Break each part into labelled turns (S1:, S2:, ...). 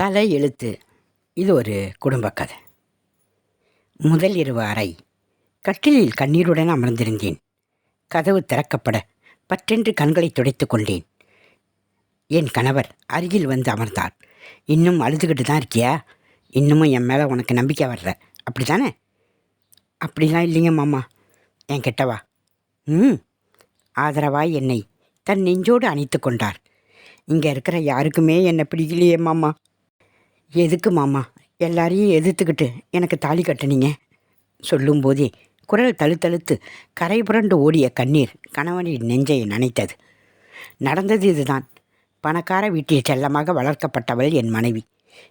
S1: தலை எழுத்து இது ஒரு குடும்ப கதை. முதல் இரவு அறை. கட்டிலில் கண்ணீருடன் அமர்ந்திருந்தேன். கதவு திறக்கப்பட பற்றென்று கண்களை துடைத்துக் கொண்டேன். என் கணவர் அருகில் வந்து அமர்ந்தார். இன்னும் அழுதுகிட்டு தான் இருக்கியா? இன்னமும் என் மேலே உனக்கு நம்பிக்கை வரல அப்படி தானே அப்படிலாம் இல்லைங்க மாமா. என் கிட்டவா ம். ஆதரவாய் என்னை தன் நெஞ்சோடு அணைத்து கொண்டார். இங்கே இருக்கிற யாருக்குமே என்னை பிடிக்கலையே மாமா. எதுக்கு மாமா? எல்லாரையும் எதிர்த்துக்கிட்டு எனக்கு தாலி கட்டினீங்க. சொல்லும்போதே குரல் தழுத்தழுத்து கரை புரண்டு ஓடிய கண்ணீர் கணவனின் நெஞ்சை நினைத்தது. நடந்தது இதுதான். பணக்கார வீட்டில் செல்லமாக வளர்க்கப்பட்டவள் என் மனைவி.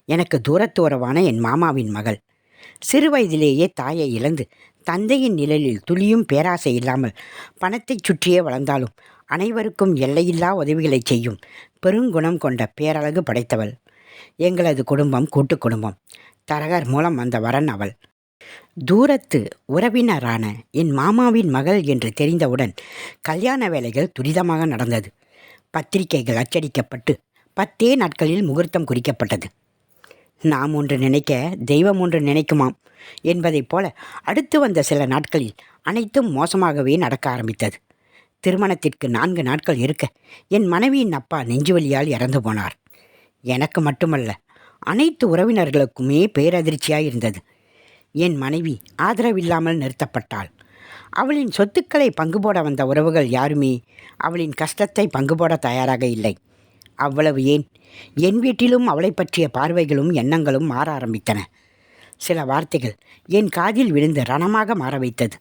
S1: எனக்கு தூரத்தோரவான என் மாமாவின் மகள். சிறு வயதிலேயே தாயை இழந்து தந்தையின் நிழலில் துளியும் பேராசை இல்லாமல் பணத்தைச் சுற்றியே வளர்ந்தாலும் அனைவருக்கும் எல்லையில்லா உதவிகளை செய்யும் பெருங்குணம் கொண்ட பேரழகு படைத்தவள். எங்களது குடும்பம் கூட்டு குடும்பம். தரகர் மூலம் வந்த வரன் அவள். தூரத்து உறவினரான என் மாமாவின் மகள் என்று தெரிந்தவுடன் கல்யாண வேலைகள் துரிதமாக நடந்தது. பத்திரிகைகள் அச்சடிக்கப்பட்டு பத்தே நாட்களில் முகூர்த்தம் குறிக்கப்பட்டது. நாம் ஒன்று நினைக்க தெய்வம் ஒன்று நினைக்குமாம் என்பதைப் போல அடுத்து வந்த சில நாட்களில் அனைத்தும் மோசமாகவே நடக்க ஆரம்பித்தது. திருமணத்திற்கு நான்கு நாட்கள் இருக்க என் மனைவியின் அப்பா நெஞ்சுவலியால் இறந்து போனார். எனக்கு மட்டுமல்ல அனைத்து உறவினர்களுக்குமே பேரதிர்ச்சியாக இருந்தது. என் மனைவி ஆதரவில்லாமல் நிறுத்தப்பட்டாள். அவளின் சொத்துக்களை பங்கு போட வந்த உறவுகள் யாருமே அவளின் கஷ்டத்தை பங்கு போட தயாராக இல்லை. அவ்வளவு ஏன்? என் வீட்டிலும் அவளை பற்றிய பார்வைகளும் எண்ணங்களும் மாற ஆரம்பித்தன. சில வார்த்தைகள் என் காதில் விழுந்து ரணமாக மாற வைத்தது.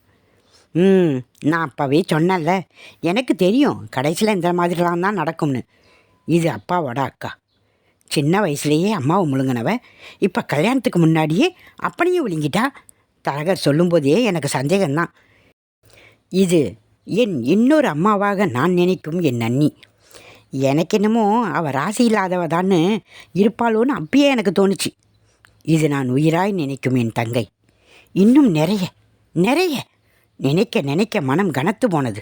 S1: ம் நான் அப்போவே சொன்னேன்ல. எனக்கு தெரியும் கடைசியில் இந்த மாதிரிலாம் தான் நடக்கும்னு. இது அப்பாவோட அக்கா. சின்ன வயசுலேயே அம்மாவை முழுங்கினவ. இப்போ கல்யாணத்துக்கு முன்னாடியே அப்பனையும் விழுங்கிட்டா? தரகர் சொல்லும்போதே எனக்கு சந்தேகம்தான். இது என் இன்னொரு அம்மாவாக நான் நினைக்கும் என் அண்ணி. எனக்கு என்னமோ அவள் ராசி இல்லாதவதான்னு இருப்பாளோன்னு அப்பயே எனக்கு தோணுச்சு. இது நான் உயிராய் நினைக்கும் என் தங்கை. இன்னும் நிறைய நிறைய நினைக்க நினைக்க மனம் கனத்து போனது.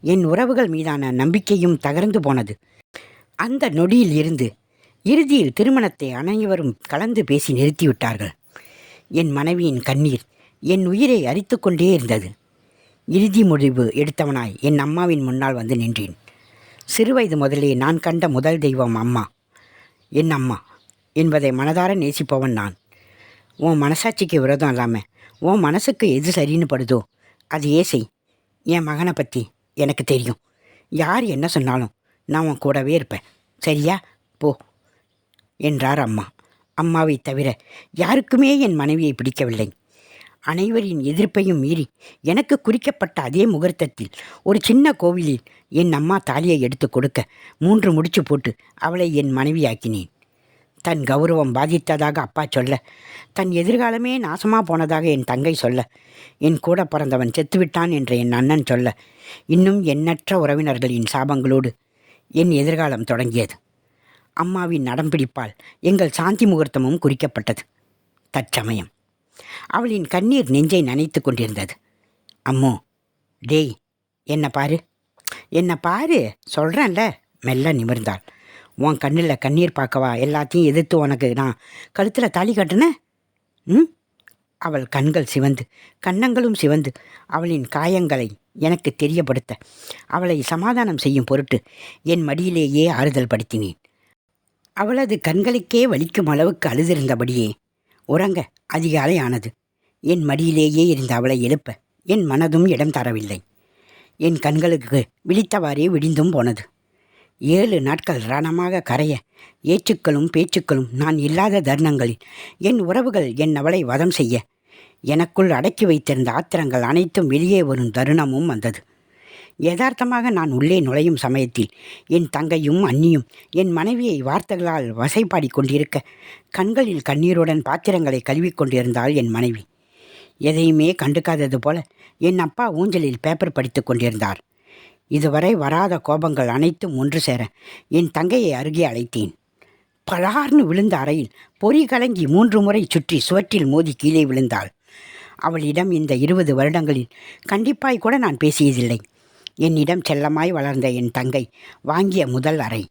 S1: என் உறவுகள் மீதான நம்பிக்கையும் தகர்ந்து போனது. அந்த நொடியில் இருந்து இறுதியில் திருமணத்தை அனைவரும் கலந்து பேசி நிறுத்திவிட்டார்கள். என் மனைவியின் கண்ணீர் என் உயிரை அரித்து கொண்டே இருந்தது. இறுதி முடிவு எடுத்தவனாய் என் அம்மாவின் முன்னால் வந்து நின்றேன். சிறுவயது முதலே நான் கண்ட முதல் தெய்வம் அம்மா. என் அம்மா என்பதை மனதார நேசிப்பவன் நான். உன் மனசாட்சிக்கு விரோதம் இல்லாமல் உன் மனசுக்கு எது சரின்னு படுதோ அது ஏசை என் மகனை பற்றி எனக்கு தெரியும். யார் என்ன சொன்னாலும் நான் உன் கூடவே இருப்பேன். சரியா? போ. என்றார் அம்மா. அம்மாவை தவிர யாருக்குமே என் மனைவியை பிடிக்கவில்லை. அனைவரின் எதிர்ப்பையும் மீறி எனக்கு குறிக்கப்பட்ட அதே முகூர்த்தத்தில் ஒரு சின்ன கோவிலில் என் அம்மா தாலியை எடுத்து கொடுக்க மூன்று முடிச்சு போட்டு அவளை என் மனைவியாக்கினேன். தன் கௌரவம் பாதித்ததாக அப்பா சொல்ல தன் எதிர்காலமே நாசமாக போனதாக என் தங்கை சொல்ல என் கூட பிறந்தவன் செத்துவிட்டான் என்ற என் அண்ணன் சொல்ல இன்னும் எண்ணற்ற உறவினர்களின் சாபங்களோடு என் எதிர்காலம் தொடங்கியது. அம்மாவின் நடம்பிடிப்பால் எங்கள் சாந்தி முகூர்த்தமும் குறிக்கப்பட்டது. தற்சமயம். அவளின் கண்ணீர் நெஞ்சை நனைத்து கொண்டிருந்தது. அம்மோ டேய் என்ன பாரு? என்ன பாரு? சொல்கிறேன்ல மெல்ல நிமிர்ந்தாள். உன் கண்ணில் கண்ணீர் பார்க்கவா? எல்லாத்தையும் எதிர்த்து உனக்கு நான் கழுத்தில் தாலி கட்டினேன் ம்? அவள் கண்கள் சிவந்து கன்னங்களும் சிவந்து அவளின் காயங்களை எனக்கு தெரியப்படுத்த அவளை சமாதானம் செய்யும் பொருட்டு என் மடியிலேயே ஆறுதல் படுத்தினேன். அவளது கண்களுக்கே வலிக்கும் அளவுக்கு அழுதிருந்தபடியே உறங்க அதிகாலை ஆனது என் மடியிலேயே இருந்த அவளை எழுப்ப என் மனதும் இடம் தரவில்லை. என் கண்களுக்கு விழித்தவாறே விடிந்தும் போனது. ஏழு நாட்கள் ரணமாக கரைய ஏச்சுக்களும் பேச்சுக்களும் நான் இல்லாத தருணங்களில் என் உறவுகள் என் அவளை வதம் செய்ய எனக்குள் அடக்கி வைத்திருந்த ஆத்திரங்கள் அனைத்தும் வெளியே வரும் தருணமும் வந்தது. யதார்த்தமாக நான் உள்ளே நுழையும் சமயத்தில் என் தங்கையும் அண்ணியும் என் மனைவியை வார்த்தைகளால் வசைப்பாடி கொண்டிருக்க கண்களில் கண்ணீருடன் பாத்திரங்களை கழுவிக்கொண்டிருந்தாள் என் மனைவி. எதையுமே கண்டுக்காதது போல என் அப்பா ஊஞ்சலில் பேப்பர் படித்து கொண்டிருந்தார். இதுவரை வராத கோபங்கள் அனைத்தும் ஒன்று சேர என் தங்கையை அருகே அழைத்தேன். பலார்னு விழுந்த அறையில் பொறி கலங்கி மூன்று முறை சுற்றி சுவற்றில் மோதி கீழே விழுந்தாள். அவளிடம் இந்த இருபது வருடங்களில் கண்டிப்பாய் கூட நான் பேசியதில்லை. என்னிடம் செல்லமாய் வளர்ந்த என் தங்கை வாங்கிய முதல் அறை.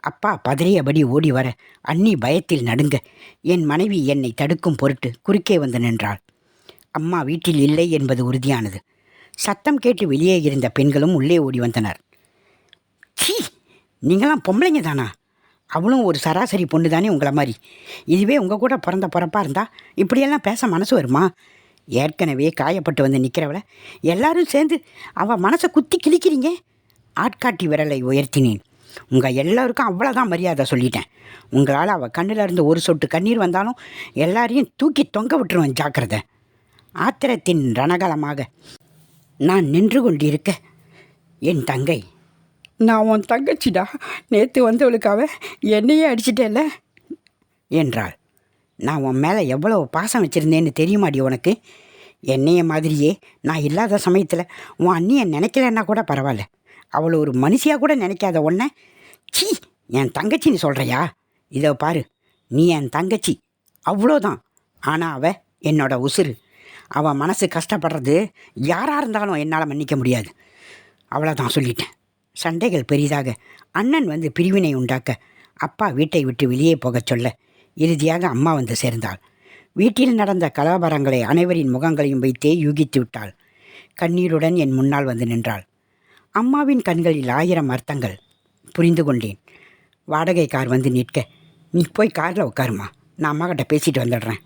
S1: அப்பா பதறியபடி ஓடி வர அண்ணி பயத்தில் நடுங்க என் மனைவி என்னை தடுக்கும் பொருட்டு குறுக்கே வந்து நின்றாள். அம்மா வீட்டில் இல்லை என்பது உறுதியானது. சத்தம் கேட்டு வெளியே இருந்த பெண்களும் உள்ளே ஓடி வந்தனர். சீ நீங்களாம் பொம்பளைங்க தானா? அவளும் ஒரு சராசரி பொண்ணு தானே உங்களை மாதிரி. இதுவே உங்கள் கூட பிறந்த பிறப்பாக இருந்தா இப்படியெல்லாம் பேச மனசு வருமா? ஏற்கனவே காயப்பட்டு வந்து நிற்கிறவளை எல்லாரும் சேர்ந்து அவள் மனசை குத்தி கிழிக்கிறீங்க? ஆட்காட்டி விரலை உயர்த்தினேன். உங்கள் எல்லாருக்கும் அவ்வளோதான் மரியாதை சொல்லிட்டேன். உங்களால் அவள் கண்ணில் இருந்து ஒரு சொட்டு கண்ணீர் வந்தாலும் எல்லாரையும் தூக்கி தொங்க விட்டுருவேன் ஜாக்கிரதை. ஆத்திரத்தின் ரணகலமாக நான் நின்று கொண்டிருக்க என் தங்கை. நான் உன் தங்கச்சிடா. நேற்று வந்தவளுக்காக என்னையே அடிச்சிட்டேல்ல? என்றாள். நான் உன் மேலே எவ்வளோ பாசம் வச்சுருந்தேன்னு தெரியுமாடி உனக்கு? என்னைய மாதிரியே நான் இல்லாத சமயத்தில் உன் அண்ணியை நினைக்கலன்னா கூட பரவாயில்ல. அவளை ஒரு மனுஷியாக கூட நினைக்காத உன்னை. சீ என் தங்கச்சின்னு சொல்கிறையா இதோ பாரு நீ என் தங்கச்சி. அவ்வளோதான். ஆனால் அவ என்னோட உசுரு அவள் மனசு கஷ்டப்படுறது யாராக இருந்தாலும் என்னால் மன்னிக்க முடியாது. அவ்வளோதான் சொல்லிட்டேன். சண்டைகள் பெரிதாக. அண்ணன் வந்து பிரிவினை உண்டாக்க அப்பா வீட்டை விட்டு வெளியே போகச் சொல்ல இறுதியாக அம்மா வந்து சேர்ந்தாள். வீட்டில் நடந்த கலாபாரங்களை அனைவரின் முகங்களையும் வைத்தே யூகித்து விட்டாள். கண்ணீருடன் என் முன்னால் வந்து நின்றாள். அம்மாவின் கண்களில் ஆயிரம் அர்த்தங்கள். புரிந்து கொண்டேன். வாடகை கார் வந்து நிற்க. நீ போய் காரில் உட்காருமா. நான் அம்மா கிட்ட பேசிட்டு வந்துடுறேன்.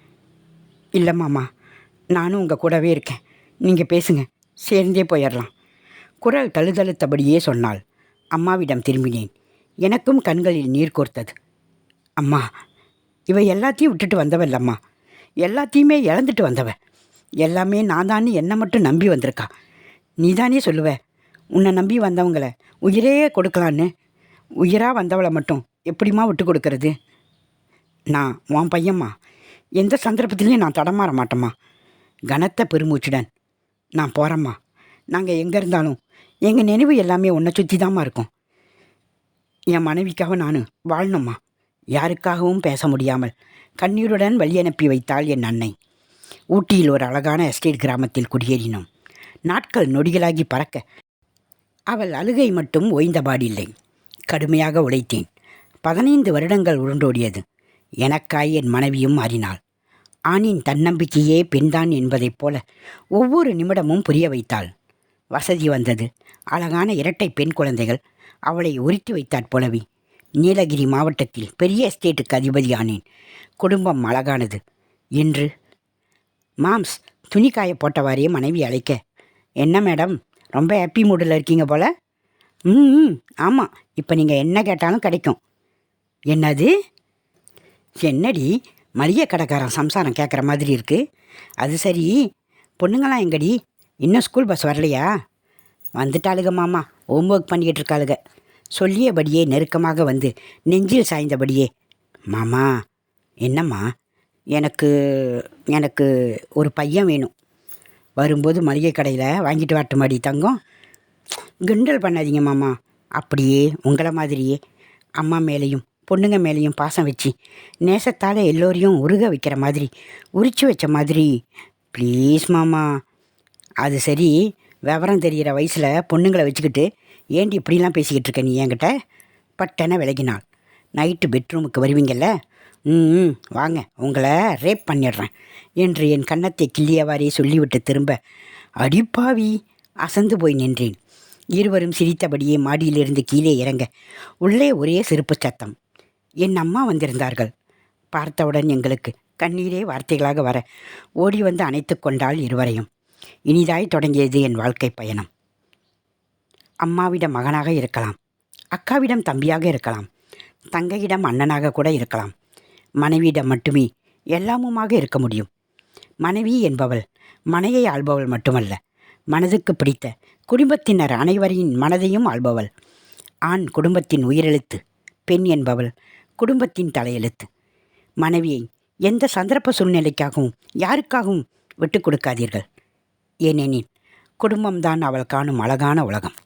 S1: இல்லைம்மாம்மா நானும் உங்கள் கூடவே இருக்கேன். நீங்கள் பேசுங்க. சேர்ந்தே போயிடலாம். குரல் தழுதழுத்தபடியே சொன்னாள். அம்மாவிடம் திரும்பினேன். எனக்கும் கண்களில் நீர் கோர்த்தது. அம்மா இவ எல்லாத்தையும் விட்டுட்டு வந்தவ இல்லம்மா. எல்லாத்தையுமே இழந்துட்டு வந்தவ. எல்லாமே நான் தானே என்னை மட்டும் நம்பி வந்திருக்கா. நீ தானே சொல்லுவ உன்னை நம்பி வந்தவங்கள உயிரே கொடுக்கலான்னு. உயிராக வந்தவளை மட்டும் எப்படிம்மா விட்டு கொடுக்கறது? நான் உன் பையம்மா. எந்த சந்தர்ப்பத்துலேயும் நான் தடமாற மாட்டேம்மா. கனத்த பெருமூச்சுடன் நான் போகிறேம்மா நாங்கள் எங்கே இருந்தாலும் எங்கள் நினைவு எல்லாமே உன்னை சுற்றி தாம்மா இருக்கும். என் மனைவிக்காக நான் வாழணும்மா. யாருக்காகவும் பேச முடியாமல் கண்ணீருடன் வழியனுப்பி வைத்தாள் என் அன்னை. ஊட்டியில் ஒரு அழகான எஸ்டேட் கிராமத்தில் குடியேறினோம். நாட்கள் நொடிகளாகி பறக்க அவள் அழுகை மட்டும் ஓய்ந்தபாடில்லை. கடுமையாக உழைத்தேன். பதினைந்து வருடங்கள் உருண்டோடியது. எனக்காய் என் மனைவியும் மாறினாள். ஆணின் தன்னம்பிக்கையே பெண்தான் என்பதைப் போல ஒவ்வொரு நிமிடமும் புரிய வைத்தாள். வசதி வந்தது. அழகான இரட்டை பெண் குழந்தைகள் அவளை உரித்து வைத்தாற் போலவே. நீலகிரி மாவட்டத்தில் பெரிய எஸ்டேட்டுக்கு அதிபதியானேன். குடும்பம் அழகானது. என்று மாம்ஸ் துணி காய போட்டவாறே மனைவி அழைக்க என்ன மேடம் ரொம்ப ஹாப்பி மூடில் இருக்கீங்க போல? ம் ஆமாம் இப்போ நீங்கள் என்ன கேட்டாலும் கிடைக்கும். என்னது? என்னடி மளிகை கடைக்காரன் சம்சாரம் கேட்குற மாதிரி இருக்குது அது சரி பொண்ணுங்களாம் எங்கடி? இன்னும் ஸ்கூல் பஸ் வரலையா? வந்துட்டாளுக மாமா ஹோம் ஒர்க் பண்ணிக்கிட்டு இருக்காளுக சொல்லியபடியே நெருக்கமாக வந்து நெஞ்சில் சாய்ந்தபடியே மாமா என்னம்மா? எனக்கு எனக்கு ஒரு பையன் வேணும். வரும்போது மளிகை கடையில் வாங்கிட்டு வரட்டுமாடி தங்கம்? கிண்டல் பண்ணாதீங்க மாமா. அப்படியே உங்களை மாதிரியே அம்மா மேலேயும் பொண்ணுங்க மேலேயும் பாசம் வச்சு நேசத்தால் எல்லோரையும் உருக வைக்கிற மாதிரி உரிச்சு வச்ச மாதிரி. ப்ளீஸ் மாமா. அது சரி விவரம் தெரிகிற வயசில் பொண்ணுங்களை வச்சுக்கிட்டு ஏண்டி இப்படிலாம் பேசிக்கிட்டு இருக்க நீ என்கிட்ட? பட்டென விலகினாள். நைட்டு பெட்ரூமுக்கு வருவீங்கள்ல ம் வாங்க உங்களை ரேப் பண்ணிடுறேன் என்று என் கன்னத்தை கிள்ளியவாறே சொல்லிவிட்டு திரும்ப அடிப்பாவி அசந்து போய் நின்றேன். இருவரும் சிரித்தபடியே மாடியிலிருந்து கீழே இறங்க உள்ளே ஒரே சிறப்பு சத்தம். என் அம்மா வந்திருந்தார்கள். பார்த்தவுடன் எங்களுக்கு கண்ணீரே வார்த்தைகளாக வர ஓடி வந்து அணைத்து கொண்டாள் இருவரையும். இனிதாய் தொடங்கியது என் வாழ்க்கை பயணம். அம்மாவிடம் மகனாக இருக்கலாம். அக்காவிடம் தம்பியாக இருக்கலாம். தங்கையிடம் அண்ணனாக கூட இருக்கலாம். மனைவியிடம் மட்டுமே எல்லாமுமாக இருக்க முடியும். மனைவி என்பவள் மனையை ஆள்பவள் மட்டுமல்ல. மனதுக்கு பிடித்த குடும்பத்தினர் அனைவரின் மனதையும் ஆள்பவள். ஆண் குடும்பத்தின் உயிரெழுத்து பெண் என்பவள் குடும்பத்தின் தலையெழுத்து. மனைவியை எந்த சந்தர்ப்ப சூழ்நிலைக்காகவும் யாருக்காகவும் விட்டு கொடுக்காதீர்கள். ஏனெனில் குடும்பம்தான் அவள் காணும் அழகான உலகம்.